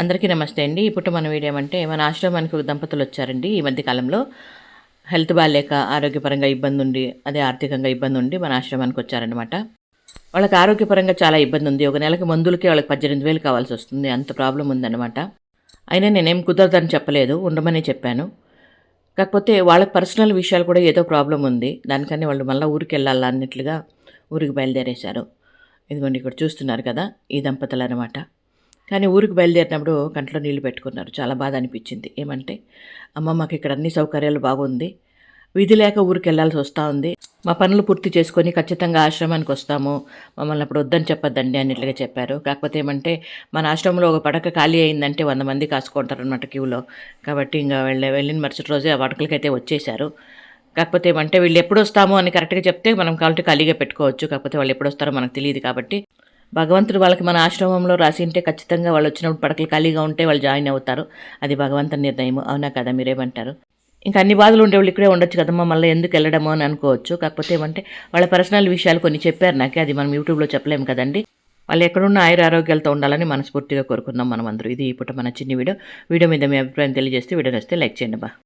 అందరికీ నమస్తే అండి. ఇప్పుడు మన వీడియో ఏమంటే మన ఆశ్రమానికి ఒక దంపతులు వచ్చారండి. ఈ మధ్య కాలంలో హెల్త్ బాగాలేక ఆరోగ్యపరంగా ఇబ్బంది ఉండి అదే ఆర్థికంగా ఇబ్బంది ఉండి మన ఆశ్రమానికి వచ్చారనమాట వాళ్ళకి ఆరోగ్యపరంగా చాలా ఇబ్బంది ఉంది. ఒక నెలకి మందులకి వాళ్ళకి పద్దెనిమిది వేలు కావాల్సి వస్తుంది. అంత ప్రాబ్లం ఉందన్నమాట. అయినా నేనేం కుదరదని చెప్పలేదు. ఉండమని చెప్పాను. కాకపోతే వాళ్ళకి పర్సనల్ విషయాలు కూడా ఏదో ప్రాబ్లం ఉంది. దానికని వాళ్ళు మళ్ళీ ఊరికి వెళ్ళాలా అన్నట్లుగా ఊరికి బయలుదేరేశారు. ఇదిగోండి ఇక్కడ చూస్తున్నారు కదా ఈ దంపతులు అనమాట కానీ ఊరికి బయలుదేరినప్పుడు కంట్లో నీళ్ళు పెట్టుకున్నారు. చాలా బాధ అనిపించింది. ఏమంటే అమ్మ మాకు ఇక్కడ అన్ని సౌకర్యాలు బాగుంది. విధి లేక ఊరికి వెళ్ళాల్సి వస్తూ ఉంది. మా పనులు పూర్తి చేసుకొని ఖచ్చితంగా ఆశ్రమానికి వస్తాము. మమ్మల్ని అప్పుడు వద్దని చెప్పొద్దండి అన్నట్లుగా చెప్పారు. కాకపోతే ఏమంటే మన ఆశ్రమంలో ఒక పడక ఖాళీ అయిందంటే వంద మంది కాసుకుంటారు అనమాట క్యూలో. కాబట్టి ఇంకా వెళ్ళే వెళ్ళిన మరుసటి రోజే ఆ పడకలకైతే వచ్చేసారు కాకపోతే ఏమంటే వీళ్ళు ఎప్పుడు వస్తాము అని కరెక్ట్గా చెప్తే మనం కాబట్టి ఖాళీగా పెట్టుకోవచ్చు. కాకపోతే వాళ్ళు ఎప్పుడు వస్తారో మనకు తెలియదు కాబట్టి భగవంతుడు వాళ్ళకి మన ఆశ్రమంలో రాసి ఉంటే ఖచ్చితంగా వాళ్ళు వచ్చినప్పుడు పడకలు ఖాళీగా ఉంటే వాళ్ళు జాయిన్ అవుతారు. అది భగవంతుని నిర్ణయం. అవునా కదా? మీరేమంటారు? ఇంకా అన్ని బాధలు ఉండే వాళ్ళు ఇక్కడే ఉండొచ్చు కదమ్మా మళ్ళీ ఎందుకు వెళ్ళడము అని అనుకోవచ్చు. కాకపోతే ఏమంటే వాళ్ళ పర్సనల్ విషయాలు కొన్ని చెప్పారు నాకే అది మనం యూట్యూబ్లో చెప్పలేము కదండి. వాళ్ళు ఎక్కడున్న ఆయుర ఆరోగ్యాలతో ఉండాలని మనస్ఫూర్తిగా కోరుకుందాం మనం అందరూ ఇది ఇప్పుడు మన చిన్ని వీడియో. వీడియో మీద మీ అభిప్రాయం తెలియజేస్తే వీడియో నచ్చితే లైక్ చేయండి బా